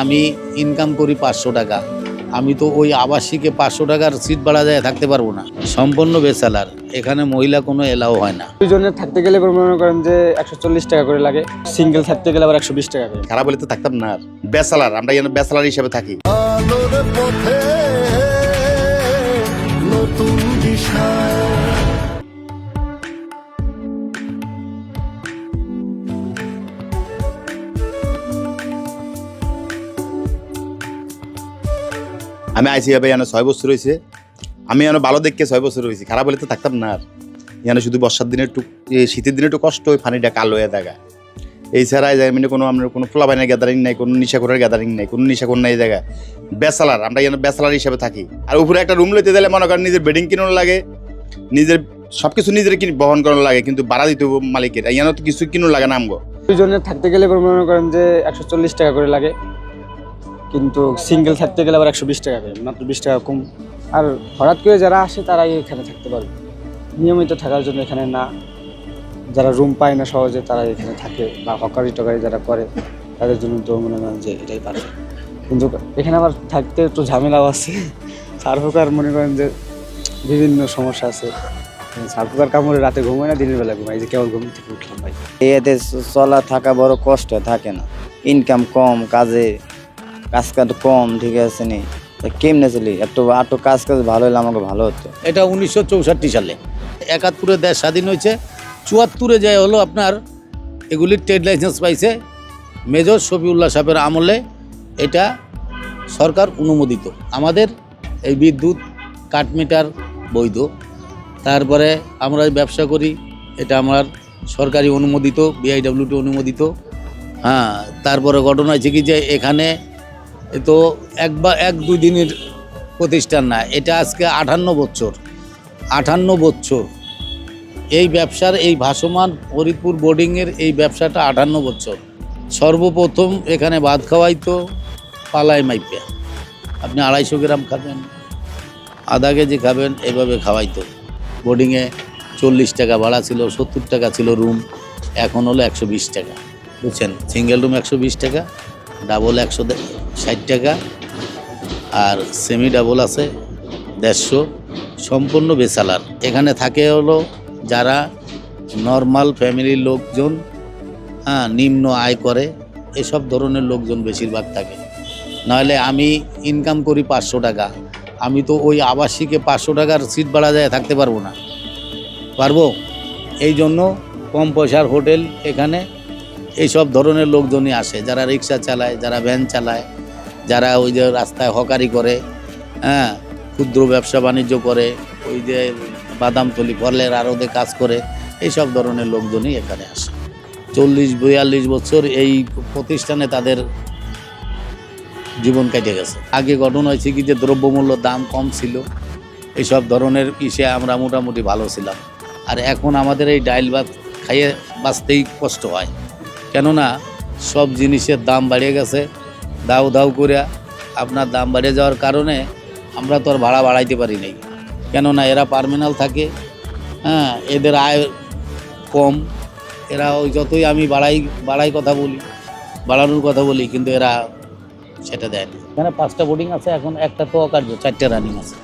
আমি ইনকাম করি পাঁচশো টাকা। আমি তো ওই আবাসিকে পাঁচশো টাকার সিট ভাড়া যায় থাকতে পারব না। সম্পূর্ণ বেসালার। এখানে মহিলা কোনো এলাও হয় না। দুজনের থাকতে গেলে মনে করেন যে একশো চল্লিশ টাকা করে লাগে। সিঙ্গেল থাকতে গেলে আবার একশো বিশ টাকা করে। খারাপ হলে তো থাকতাম না আর। বেসালার আমরা যেন বেসালার হিসেবে থাকি। আলোর পথে আমি আইসি ভাবে এনে ছয় বছর হয়েছে আমি এনে ভালো দেখকে ছয় বছর হয়েছি খারাপ হলে তো থাকতাম না আর। এখানে শুধু বর্ষার দিনে একটু শীতের দিনে একটু কষ্ট হয়, পানিটা কালো হয়ে থাকা। এই ছাড়া এই জায়গায় মানে কোনো আমরা কোনো ফ্লাবাইনের গ্যাদারিং নাই, কোনো নিশাখোরের গ্যাদারিং নাই, কোনো নিশাখোর নাই এই জায়গায়। বেসালার আমরা এখানে বেসালার হিসেবে থাকি। আর উপরে একটা রুম লইতে দিলে মনে করেন নিজের বেডিং কিনানো লাগে, নিজের সব কিছু নিজের কিনে বহন করানো লাগে, কিন্তু ভাড়া দিতে মালিকের। এখানে তো কিছু কিনো লাগে না আমগো। দুজনে থাকতে গেলে মনে করেন যে একশো চল্লিশ টাকা করে লাগে। কিন্তু সিঙ্গেল থাকতে গেলে আবার একশো বিশ টাকা করে, মাত্র বিশ টাকা কম। আর হঠাৎ করে যারা আসে তারাই এখানে থাকতে পারবে নিয়মিত থাকার জন্য এখানে না, যারা রুম পায় না সহজে তারা এখানে থাকে, বা হকারি টকারি যারা করে, তাদের জন্য তো মনে করেন যে এটাই পারবে কিন্তু এখানে আবার থাকতে একটু ঝামেলাও আছে। সার্ফকার মনে করেন যে বিভিন্ন সমস্যা আছে। সার্ফকার কামড়ে রাতে ঘুমায় না, দিনের বেলা ঘুমায়। যে কেবল ঘুম থেকে উঠলাম ভাই। এতে চলা থাকা বড় কষ্ট, থাকে না। ইনকাম কম, কাজে কাজ কাজ কম, ঠিক আছে নি? কেমনে চলি? একটু একটু কাজ কাজ ভালো হলে আমাকে ভালো হতো। এটা উনিশশো চৌষট্টি সালে। একাত্তরে দেশ স্বাধীন হয়েছে। চুয়াত্তরে যায় হলো আপনার এগুলির ট্রেড লাইসেন্স পাইছে মেজর শফিউল্লাহ সাহেবের আমলে। এটা সরকার অনুমোদিত। আমাদের এই বিদ্যুৎ কাঠমিটার বৈধ। তারপরে আমরা ব্যবসা করি। এটা আমার সরকারি অনুমোদিত বিআইডব্লিউটি অনুমোদিত। হ্যাঁ তারপরে ঘটনা হয়েছে কি যে এখানে তো এক বা এক দুই দিনের প্রতিষ্ঠান না, এটা আজকে আটান্ন বছর, আঠান্ন বছর। এই ব্যবসার এই ভাসমান ফরিদপুর বোর্ডিংয়ের এই ব্যবসাটা আটান্ন বছর। সর্বপ্রথম এখানে ভাত খাওয়াইতো পালায় মাইপিয়া আপনি আড়াইশো গ্রাম খাবেন, আধা কেজি খাবেন, এভাবে খাওয়াইতো। বোর্ডিংয়ে চল্লিশ টাকা ভাড়া ছিল, সত্তর টাকা ছিল রুম, এখন হলো একশো বিশ টাকা। বুঝছেন? সিঙ্গেল রুম একশো বিশ টাকা, ডাবল একশো ষাট টাকা আর সেমি ডাবল আছে দেড়শো। সম্পূর্ণ বেসালার। এখানে থাকে হলো যারা নর্মাল ফ্যামিলির লোকজন হ্যাঁ নিম্ন আয় করে, এসব ধরনের লোকজন বেশিরভাগ থাকে। নাহলে আমি ইনকাম করি পাঁচশো টাকা। আমি তো ওই আবাসিকে পাঁচশো টাকার সিট ভাড়া যায় থাকতে পারব না। পারব? এই জন্য কম পয়সার হোটেল এখানে এইসব ধরনের লোকজনই আসে। যারা রিক্সা চালায়, যারা ভ্যান চালায় যারা ওই যে রাস্তায় হকারি করে হ্যাঁ ক্ষুদ্র ব্যবসা বাণিজ্য করে, ওই যে বাদাম বাদামতলি ফলের আড়তে কাজ করে, এইসব ধরনের লোকজনই এখানে আসে। চল্লিশ, বিয়াল্লিশ বছর এই প্রতিষ্ঠানে তাদের জীবন কেটে গেছে। আগে ঘটনা হয়েছে কি যে দ্রব্যমূল্য দাম কম ছিল। এইসব ধরনের ইসে আমরা মোটামুটি ভালো ছিলাম। আর এখন আমাদের এই ডাইল ভাত খাইয়ে বাঁচতেই কষ্ট হয়। কেননা সব জিনিসের দাম বাড়িয়ে গেছে। দাউ দাউ করে আপনার দাম বেড়ে যাওয়ার কারণে আমরা তো আর ভাড়া বাড়াইতে পারি নাই। কেননা এরা পার্মিনাল থাকে হ্যাঁ এদের আয় কম। এরা ওই যতই আমি বাড়াই বাড়াই কথা বলি, বাড়ানোর কথা বলি, কিন্তু এরা সেটা দেয় না। এখানে পাঁচটা বোর্ডিং আছে, এখন একটা তো অকার্য, চারটে রানিং আছে।